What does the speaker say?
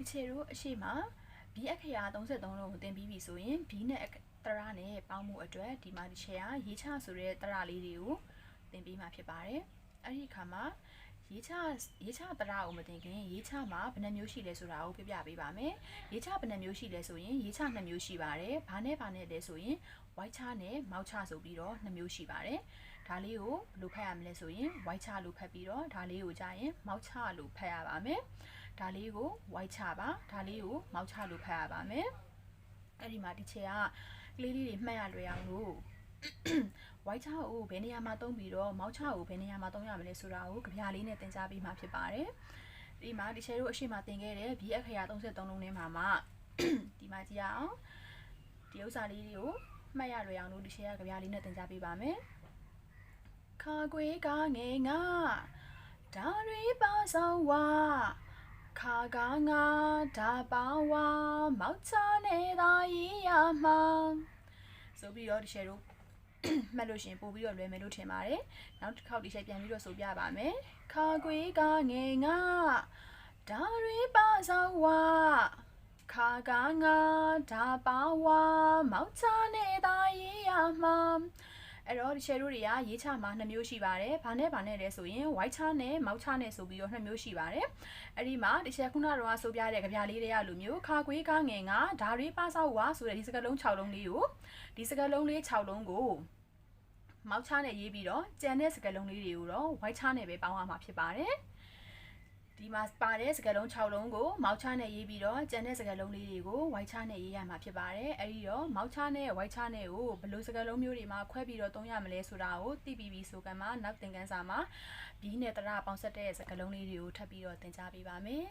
ဒီချေတို့အရှိမ B အခရာ33လုံးကိုသင်ပြီးပြီဆိုရင် B နဲ့တရနဲ့ပေါင်းမှုအတွက်ဒီမှာဒီချေကရေးချဆိုတဲ့တရလေးတွေကိုသင်ပြီးမှဖြစ်ပါတယ်အဲ့ဒီအခါမှာရေးချရေးချတရကိုမသင်ခင်ရေးချမှာဘယ်နှမျိုးရှိလဲဆိုတာကိုပြပြပေးပါမယ်ရေးချဘယ်နှမျိုးရှိလဲဆိုရင်ရေးချ2မျိုးရှိပါတယ်ဘာနဲ့ဘာနဲ့လဲဆိုရင် white ချနဲ့ mouse ချဆိုပြီးတော့2မျိုးရှိပါတယ်ဒါလေးကိုဘယ်လိုဖတ်ရမလဲဆိုရင် white ချလို့ဖတ်ပြီးတော့ဒါလေးကိုကြာရင် mouse ချလို့ဖတ်ရပါမယ် ဒါလေးကို white ချပါဒါလေးကို mouse ချလို့ဖတ်ရပါမယ်အဲ့ဒီမှာဒီချေကကလေးလေးတွေမှတ်ရလွယ်အောင်လို့ white ချကိုဘယ်နေရာမှာသုံးပြီးတော့ mouse ချကိုဘယ်နေရာမှာသုံးရမလဲဆိုတာကိုကြပြလေးနဲ့သင်ကြားပေးမှာဖြစ်ပါတယ်ဒီမှာဒီချေတို့အရှိမသင်ခဲ့တဲ့ B အခရာ33လုံးထဲမှာမှဒီမှာကြည့်ရအောင်ဒီဥစ္စာလေးတွေကိုမှတ်ရလွယ်အောင်လို့ဒီချေကကြပြလေးနဲ့သင်ကြားပေးပါမယ်ခါကွေးကငယ်ငါဒါရီပါဆောင်ဝါ ခါကငါဒါပါဝါမောက်ချနေသာရီရမှဆိုပြီးတော့ဒီချေတို့မှတ်လို့ရှရင်ပို့ပြီးတော့လွယ်မယ်လို့ထင်ပါတယ်။နောက်တစ်ခေါက်ဒီချက်ပြန်ပြီးတော့ဆိုပြပါမယ်။ခါကွေးကငယ်ငါဒါရီပါဆောင်ဝါခါကငါဒါပါဝါမောက်ချနေတာရေးရမှာ အဲ့တော့ဒီချက်တို့တွေကရေးချမှာနှစ်မျိုးရှိပါတယ်။ဘာနဲ့ဘာနဲ့လဲဆိုရင် white ချနဲ့မောက်ချနဲ့ဆိုပြီးတော့နှစ်မျိုးရှိပါတယ်။အဲ့ဒီမှာဒီချက်ခုနကတော့ဆိုပြတဲ့ကြပြလေးတွေကလိုမျိုးခါကွေးကငယ်ငါဒါရီပါဆောင်ဝါဆိုတဲ့ဒီစကားလုံး6လုံးလေးကိုဒီစကားလုံးလေး6လုံးကိုမောက်ချနဲ့ရေးပြီးတော့ကြံတဲ့စကလုံးလေးတွေကိုတော့ white ချနဲ့ပဲပေါင်းရမှာဖြစ်ပါတယ် ဒီမှာပါတဲ့စကလုံး6လုံးကိုမောက်ချနဲ့ရေးပြီးတော့ကြံတဲ့စကလုံးလေးတွေကို white ချနဲ့ရေးရမှာဖြစ်ပါတယ်အဲ့ဒီတော့မောက်ချနဲ့ white ချနဲ့ကိုဘယ်လိုစကလုံးမျိုးတွေမှာခွဲပြီးတော့သုံးရမလဲဆိုတာကိုသိပြီးပြီဆိုကမှနောက်သင်ခန်းစာမှာ B နဲ့တရပေါင်းဆက်တဲ့စကလုံးလေးတွေကိုထပ်ပြီးတော့သင်ကြားပေးပါမယ်